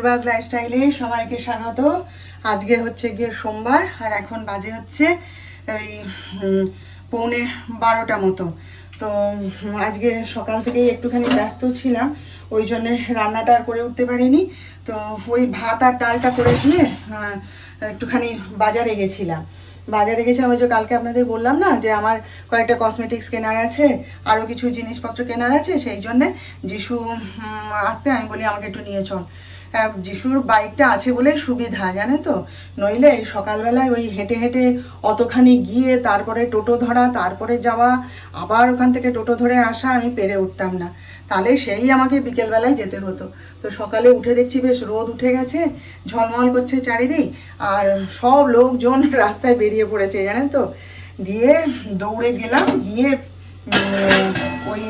পূর্বাজ লাইফস্টাইলে সবাইকে স্বাগত। আজকে হচ্ছে গিয়ে সোমবার আর এখন বাজে হচ্ছে উম, পৌনে বারোটা মতো। তো আজকে সকাল থেকেই একটুখানি ব্যস্ত ছিলাম ওই জন্যে রান্নাটা আর করে উঠতে পারিনি। তো ওই ভাত আর ডালটা করে দিয়ে একটুখানি বাজারে গেছিলাম। বাজারে গেছিলাম ওই যে কালকে আপনাদের বললাম না যে আমার কয়েকটা কসমেটিক্স কেনার আছে আরও কিছু জিনিসপত্র কেনার আছে সেই জন্যে যিশু আসতে আমি বলি আমাকে একটু নিয়ে চল। যিশুর বাইকটা আছে বলেই সুবিধা, জানে তো? নইলে সকালবেলায় ওই হেঁটে হেঁটে অতখানি গিয়ে তারপরে টোটো ধরা, তারপরে যাওয়া, আবার ওখান থেকে টোটো ধরে আসা, আমি পেরে উঠতাম না। তাহলে সেই আমাকে বিকেলবেলায় যেতে হতো। তো সকালে উঠে দেখছি বেশ রোদ উঠে গেছে, ঝলমল করছে চারিদিক, আর সব লোকজন রাস্তায় বেরিয়ে পড়েছে জানেন তো? দিয়ে দৌড়ে গেলাম, গিয়ে ওই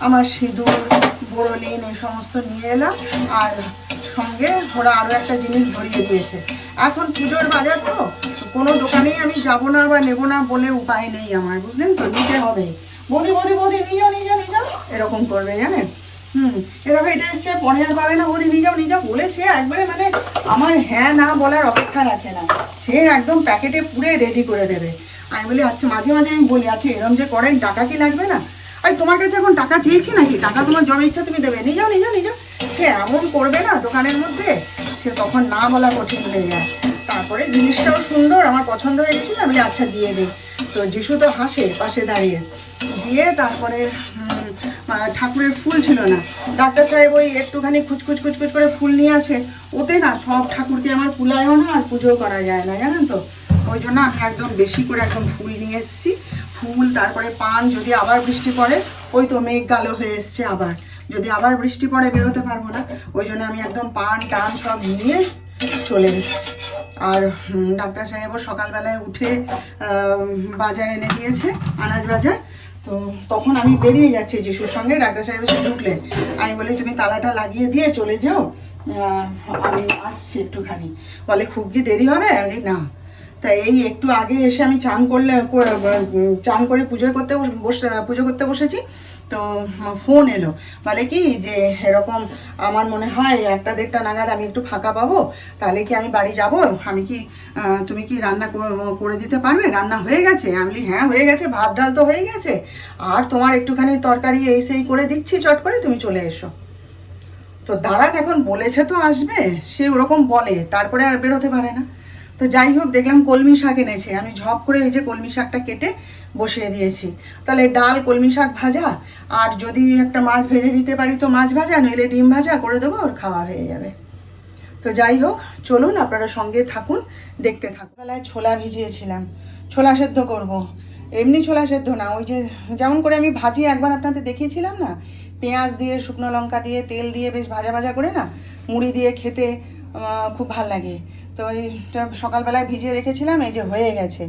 আমার সিঁদুর, বোরলিন এই সমস্ত নিয়ে এলাম। আর সঙ্গে ওরা আরও একটা জিনিস ধরিয়ে দিয়েছে। এখন পুজোর বাজার তো কোনো দোকানেই আমি যাব না বা নেব না বলে উপায় নেই আমার, বুঝলেন তো? নিতে হবে। বৌদি বৌদি বৌদি, নিয়ে নিয়ে যাও নিয়ে যাও। এরকম করবে, জানেন? হুম, এ দেখো, এটা এসছে, পরে আর পাবে না, বৌদি, নিয়ে যাও নিয়ে যাও। বলে সে একবারে মানে আমার হ্যাঁ না বলার অপেক্ষা রাখে না। সে একদম প্যাকেটে পুরে রেডি করে দেবে। আমি বলি আচ্ছা মাঝে মাঝে আমি বলি আচ্ছা এরম যে করেন, টাকা কি লাগবে না? আর তোমার কাছে এখন টাকা চেয়েছি নাকি? টাকা তোমার জমা ইচ্ছা তুমি দেবে। নিয়ে যাও নিয়ে যাও নিয়ে যাও। সে এমন করবে না দোকানের মধ্যে, সে তখন না বলা কঠিন হয়ে যায়। তারপরে জিনিসটাও সুন্দর, আমার পছন্দ হয়ে গেছিল আমি আচ্ছা দিয়ে দিই তো যিশু তো হাসে পাশে দাঁড়িয়ে। দিয়ে তারপরে ঠাকুরের ফুল ছিল না। ডাক্তার সাহেব ওই একটুখানি খুচকুচ খুচকুচ করে ফুল নিয়ে আসে। ওতে না সব ঠাকুরকে আমার কুলায়ও না আর পুজোও করা যায় না, জানেন তো? ওই জন্য আমি একদম বেশি করে একদম ফুল নিয়ে এসেছি। ফুল, তারপরে পান, যদি আবার বৃষ্টি পড়ে, ওই তো মেঘ কালো হয়ে এসছে আবার। যদি আবার বৃষ্টি পড়ে, বেরোতে পারব না। ওই জন্য আমি একদম পান, টান সব নিয়ে চলে এসেছি। আর ডাক্তার সাহেবও সকালবেলায় উঠে বাজার এনে দিয়েছে, আনাজ বাজার। তো তখন আমি বেরিয়ে যাচ্ছি, যিশুর সঙ্গে। ডাক্তার সাহেব এসে ঢুকলেন। আমি বলি, তুমি তালাটা লাগিয়ে দিয়ে চলে যাও। আমি আসছি একটুখানি। বলে, খুব কি দেরি হবে? আমি না। তা এই একটু আগে এসে আমি চান করলে করে- চান করে পুজো করতে বসে পুজো করতে বসেছি। তো ফোন এলো। বলে কি যে, এরকম আমার মনে হয় একটা দেড়টা নাগাদ আমি একটু ফাঁকা পাবো, তাহলে কি আমি বাড়ি যাব? আমি কি তুমি কি রান্না করে দিতে পারবে? রান্না হয়ে গেছে। আমি বলি হ্যাঁ হয়ে গেছে, ভাত ডাল তো হয়ে গেছে। আর তোমার একটুখানি তরকারি এই সেই করে দিচ্ছি, চট করে তুমি চলে এসো। তো দাঁড়ান এখন, বলেছে তো আসবে, সে ওরকম বলে, তারপরে আর বেরোতে পারে না। তো যাই হোক, দেখলাম কলমি শাক এনেছে। আমি ঝপ করে এই যে কলমি শাকটা কেটে বসিয়ে দিয়েছি। তাহলে ডাল, কলমি শাক ভাজা, আর যদি একটা মাছ ভেজে দিতে পারি তো মাছ ভাজা, নইলে ডিম ভাজা করে দেবো, ওর খাওয়া হয়ে যাবে। তো যাই হোক, চলুন, আপনারা সঙ্গে থাকুন, দেখতে থাকুন। বেলায় ছোলা ভিজিয়েছিলাম। ছোলা সেদ্ধ করব। এমনি ছোলা সেদ্ধ না, ওই যে যেমন করে আমি ভাজি একবার আপনাদের দেখিয়েছিলাম না, পেঁয়াজ দিয়ে, শুকনো লঙ্কা দিয়ে, তেল দিয়ে বেশ ভাজা ভাজা করে না, মুড়ি দিয়ে খেতে খুব ভালো লাগে। তো এইটা সকালবেলায় ভিজিয়ে রেখেছিলাম, এই যে হয়ে গেছে।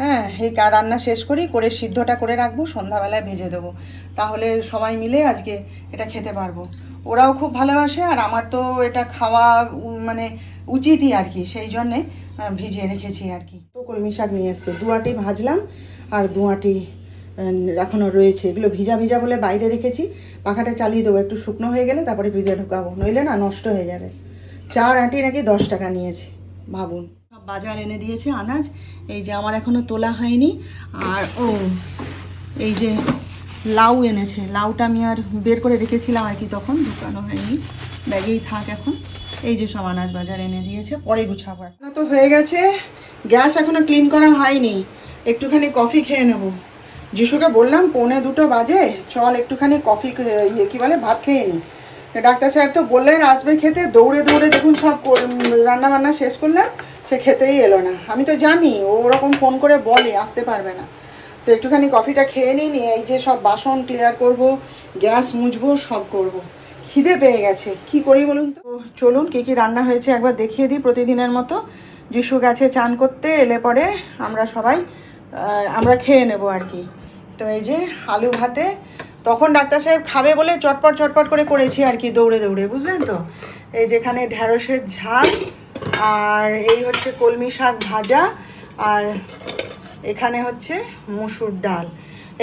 হ্যাঁ এই রান্না শেষ করি, করে সিদ্ধটা করে রাখব, সন্ধ্যাবেলায় ভেজে দেবো। তাহলে সবাই মিলে আজকে এটা খেতে পারব। ওরাও খুব ভালোবাসে, আর আমার তো এটা খাওয়া মানে উচিতই আর কি, সেই জন্যে ভিজিয়ে রেখেছি আর কি। তো কলমি শাক নিয়ে এসছে দুয়াটি ভাজলাম, আর দুয়াটি এখনও রয়েছে। এগুলো ভিজা ভিজা বলে বাইরে রেখেছি, পাখাটা চালিয়ে দেবো, একটু শুকনো হয়ে গেলে তারপরে ফ্রিজে ঢুকাবো। নইলে না নষ্ট হয়ে যাবে। চার আটি নাকি দশ টাকা নিয়েছে। ভাবুন। সব বাজার এনে দিয়েছে আনাজ, এই যে আমার এখনও তোলা হয়নি। আর ও, এই যে লাউ এনেছে, লাউটা আমি আর বের করে রেখেছিলাম আর কি তখন, ঢুকানো হয়নি। ব্যাগেই থাক এখন। এই যে সব আনাজ বাজার এনে দিয়েছে, পরে গুছাবো। এখন তো হয়ে গেছে, গ্যাস এখনও ক্লিন করা হয়নি। একটুখানি কফি খেয়ে নেব। যিশুকে বললাম, পৌনে দুটো বাজে, চল একটুখানি কফি ইয়ে কী বলে, ভাত খেয়ে নি। ডাক্তার সাহেব তো বললেন, আসবে খেতে, দৌড়ে দৌড়ে দেখুন সব রান্না বান্না শেষ করলাম, সে খেতেই এলো না। আমি তো জানি, ও ওরকম ফোন করে বলে, আসতে পারবে না। তো একটুখানি কফিটা খেয়ে নিই নিয়ে, এই যে সব বাসন ক্লিয়ার করব, গ্যাস মুছবো, সব করব। খিদে পেয়ে গেছে, কি করি বলুন তো? চলুন, কি কি রান্না হয়েছে একবার দেখিয়ে দিই প্রতিদিনের মতো। যিশু গেছে চান করতে এলে পরে আমরা সবাই আমরা খেয়ে নেব আর কি। তো এই যে আলু ভাতে, তখন ডাক্তার সাহেব খাবে বলে চটপট চটপট করে করেছি আর কি, দৌড়ে দৌড়ে, বুঝলেন তো? এই যেখানে ঢ্যাঁড়সের ঝাল আর এই হচ্ছে কলমি শাক ভাজা, আর এখানে হচ্ছে মসুর ডাল।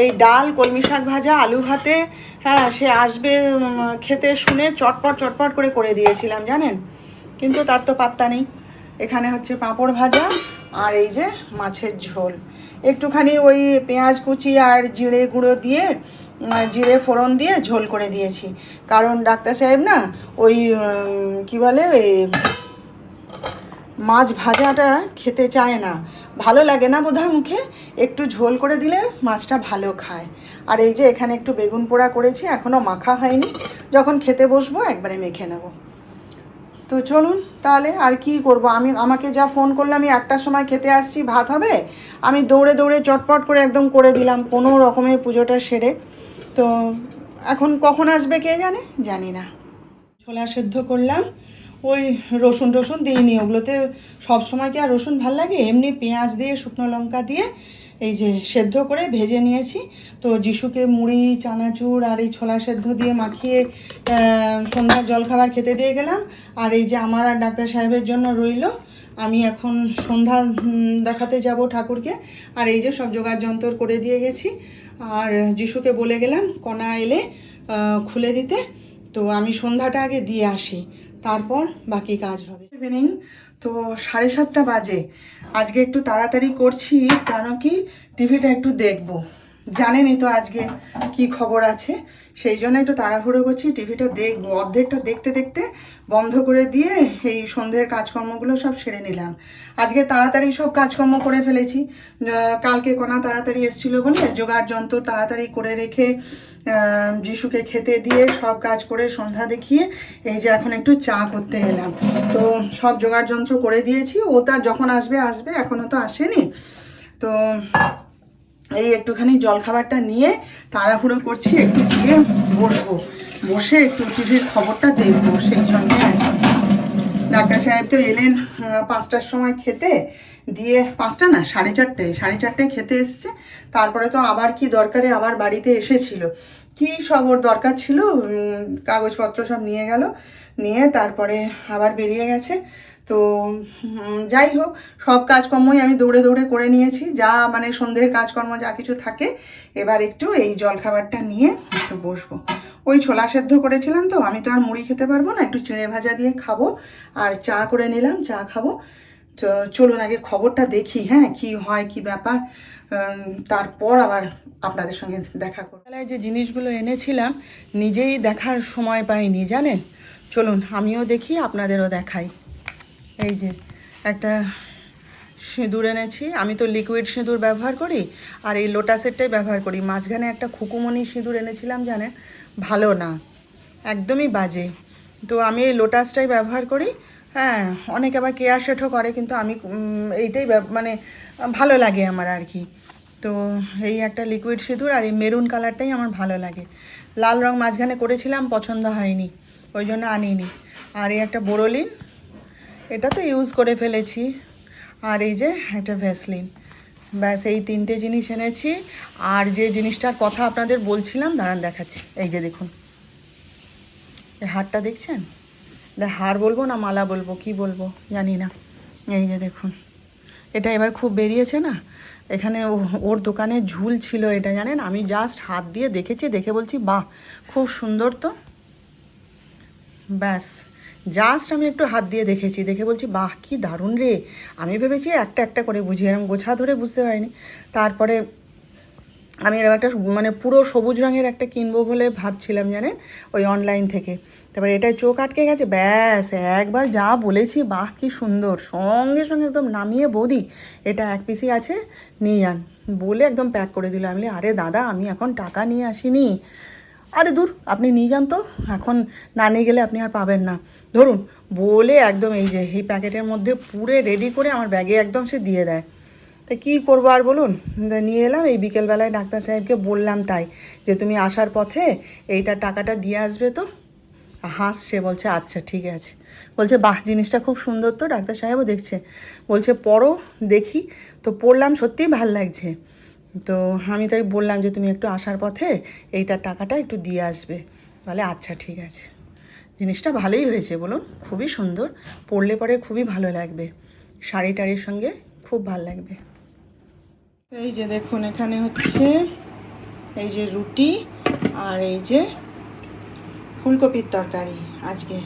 এই ডাল, কলমি শাক ভাজা, আলু ভাতে হ্যাঁ সে আসবে খেতে শুনে চটপট চটপট করে করে দিয়েছিলাম, জানেন? কিন্তু তার তো পাত্তা নেই। এখানে হচ্ছে পাঁপড় ভাজা আর এই যে মাছের ঝোল। একটুখানি ওই পেঁয়াজ কুচি আর জিরে গুঁড়ো দিয়ে জিরে ফোড়ন দিয়ে ঝোল করে দিয়েছি। কারণ ডাক্তার সাহেব না, ওই কি বলে, ওই মাছ ভাজাটা খেতে চায় না। ভালো লাগে না বোধহয় মুখে? একটু ঝোল করে দিলে মাছটা ভালো খায়। আর এই যে এখানে একটু বেগুন পোড়া করেছি এখনও মাখা হয়নি। যখন খেতে বসবো, একবারে মেখে নেব। তো চলুন তাহলে, আর কি করব? আমি, আমাকে যা ফোন করলে আমি একটার সময় খেতে আসছি, ভাত হবে? আমি দৌড়ে দৌড়ে চটপট করে একদম করে দিলাম, কোনো রকমের পুজোটা সেরে। তো এখন কখন আসবে কে জানে? জানি না। ছোলা সেদ্ধ করলাম। ওই রসুন টসুন দিইনি ওগুলোতে সব সময় কি আর রসুন ভালো লাগে? এমনি পেঁয়াজ দিয়ে, শুকনো লঙ্কা দিয়ে এই যে সেদ্ধ করে ভেজে নিয়েছি। তো যিশুকে মুড়ি, চানাচুর আর এই ছোলা সেদ্ধ দিয়ে মাখিয়ে সন্ধ্যার জলখাবার খেতে দিয়ে গেলাম। আর এই যে আমার আর ডাক্তার সাহেবের জন্য রইল, আমি এখন সন্ধ্যা দেখাতে যাব ঠাকুরকে। আর এই যে সব জোগাড় যন্ত্র করে দিয়ে গেছি। আর যিশুকে বলে গেলাম, কণা এলে খুলে দিতে। তো আমি সন্ধ্যাটা আগে দিয়ে আসি। তারপর বাকি কাজ হবে। ইভিনিং তো সাড়ে সাতটা বাজে। আজকে একটু তাড়াতাড়ি করছি, কেন কি টিভিটা একটু দেখব। জানেনই তো আজকে কি খবর আছে। সেই জন্য একটু তাড়াহুড়ো করছি, টিভিটা দেখব। অর্ধেকটা দেখতে দেখতে বন্ধ করে দিয়ে এই সন্ধ্যের কাজকর্মগুলো সব সেরে নিলাম। আজকে তাড়াতাড়ি সব কাজকর্ম করে ফেলেছি। কালকে কোনা তাড়াতাড়ি এসেছিল বলে, জোগাড় যন্ত্র তাড়াতাড়ি করে রেখে যিশুকে খেতে দিয়ে সব কাজ করে সন্ধ্যা দেখিয়ে এই যে এখন একটু চা করতে এলাম। তো সব জোগাড় যন্ত্র করে দিয়েছি। ও তার যখন আসবে আসবে এখনও তো আসেনি। তো এই একটুখানি জলখাবারটা নিয়ে তাড়াহুড়ো করছি, একটু গিয়ে বসবো। বসে একটু টিভির খবরটা দেখব, সেই জন্য ডাক্তার সাহেব তো এলেন পাঁচটার সময় খেতে। দিয়ে পাঁচটা না, সাড়ে চারটায় সাড়ে চারটায় খেতে এসছে। তারপরে তো আবার কি দরকারে আবার বাড়িতে এসেছিল। কি সব ওর দরকার ছিল? কাগজপত্র সব নিয়ে গেল। নিয়ে তারপরে আবার বেরিয়ে গেছে। তো যাই হোক, সব কাজকর্মই আমি দৌড়ে দৌড়ে করে নিয়েছি। যা মানে সন্ধ্যের কাজকর্ম যা কিছু থাকে, এবার একটু এই জলখাবারটা নিয়ে একটু বসবো। ওই ছোলা সেদ্ধ করেছিলাম তো, আমি তো আর মুড়ি খেতে পারব না, একটু চিঁড়ে ভাজা দিয়ে খাব। আর চা করে নিলাম, চা খাব। চলুন আগে খবরটা দেখি হ্যাঁ কি হয়, কি ব্যাপার। তারপর আবার আপনাদের সঙ্গে দেখা করব। বেলায় যে জিনিসগুলো এনেছিলাম, নিজেই দেখার সময় পাইনি, জানেন? চলুন, আমিও দেখি, আপনাদেরও দেখাই। এই যে, একটা সিঁদুর এনেছি। আমি তো লিকুইড সিঁদুর ব্যবহার করি, আর এই লোটাসেরটাই ব্যবহার করি। মাঝখানে একটা খুকুমনি সিঁদুর এনেছিলাম, জানেন? ভালো না, একদমই বাজে। তো আমি এই লোটাসটাই ব্যবহার করি হ্যাঁ অনেকে আবার কেয়ার সেটও করে, কিন্তু আমি এইটাই মানে ভালো লাগে আমার আর কি। তো এই একটা লিকুইড সিঁদুর আর এই মেরুন কালারটাই আমার ভালো লাগে। লাল রং মাঝখানে করেছিলাম, পছন্দ হয়নি, ওই জন্য আনিনি। আর এই একটা বোরোলিন এটা তো ইউজ করে ফেলেছি। আর এই যে একটা ভ্যাসলিন ব্যাস, এই তিনটে জিনিস এনেছি। আর যে জিনিসটার কথা আপনাদের বলছিলাম, দাঁড়ান দেখাচ্ছি। এই যে দেখুন। এই হারটা দেখছেন? হার বলব না মালা বলব, কি বলব জানি না। এই যে দেখুন, এটা এবার খুব বেরিয়েছে না? এখানে ওর দোকানে ঝুল ছিল এটা, জানেন? আমি জাস্ট হাত দিয়ে দেখেছি, দেখে বলছি, বাহ, খুব সুন্দর তো? ব্যাস জাস্ট আমি একটু হাত দিয়ে দেখেছি, দেখে বলছি, বাহ, কি দারুণ রে। আমি ভেবেছি একটা একটা করে বুঝি এরকম গোছা ধরে বুঝতে পারিনি। তারপরে আমি এরকম একটা মানে পুরো সবুজ রঙের একটা কিনবো বলে ভাবছিলাম, জানেন? ওই অনলাইন থেকে। তারপরে এটায় চোখ আটকে গেছে, ব্যাস, একবার যা বলেছি, বাহ, কি সুন্দর। সঙ্গে সঙ্গে একদম নামিয়ে বৌদি, এটা এক পিসি আছে, নিয়ে যান। বলে একদম প্যাক করে দিল। আমি আরে দাদা, আমি এখন টাকা নিয়ে আসিনি। আরে দূর, আপনি নিয়ে যান তো, এখন না নিয়ে গেলে আপনি আর পাবেন না। ধরুন, বলে একদম এই যে, এই প্যাকেটের মধ্যে পুরে রেডি করে আমার ব্যাগে একদম সে দিয়ে দেয়। তা কী করব আর বলুন? নিয়ে এলাম, এই বিকেলবেলায় ডাক্তার সাহেবকে বললাম তাই, যে তুমি আসার পথে এইটা টাকাটা দিয়ে আসবে তো। হাসছে, বলছে আচ্ছা ঠিক আছে। বলছে, বাহ, জিনিসটা খুব সুন্দর তো, ডাক্তার সাহেবও দেখছে। বলছে, পড়ো, দেখি। তো পড়লাম, সত্যিই ভালো লাগছে। তো আমি তাই বললাম যে, তুমি একটু আসার পথে এইটার টাকাটা একটু দিয়ে আসবে। বলে আচ্ছা ঠিক আছে। জিনিসটা ভালোই হয়েছে, বলুন, খুবই সুন্দর। পরলে পরে খুবই ভালো লাগবে। শাড়ি টাড়ির সঙ্গে খুব ভালো লাগবে। এই যে দেখুন, এখানে হচ্ছে এই যে রুটি আর এই যে ফুলকপির তরকারি আজকে।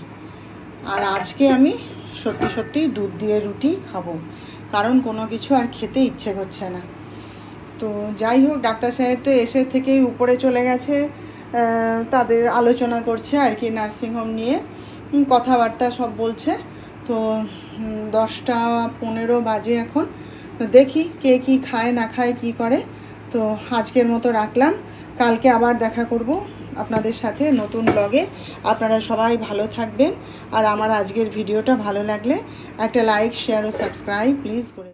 আর আজকে আমি সত্যি সত্যি দুধ দিয়ে রুটি খাব, কারণ কোনো কিছু আর খেতে ইচ্ছে করছে না। তো যাই হোক, ডাক্তার সাহেব তো এসে থেকেই উপরে চলে গেছে তাদের আলোচনা করছে আর কি নার্সিংহোম নিয়ে। কথাবার্তা সব বলছে। তো দশটা পনেরো বাজে এখন। তো দেখি কে কি খায় না খায় কি করে। তো আজকের মতো রাখলাম। কালকে আবার দেখা করব। আপনাদের সাথে নতুন ব্লগে আপনারা সবাই ভালো থাকবেন আর আমার আজকের ভিডিওটা ভালো লাগলে একটা লাইক শেয়ার ও সাবস্ক্রাইব প্লিজ করে।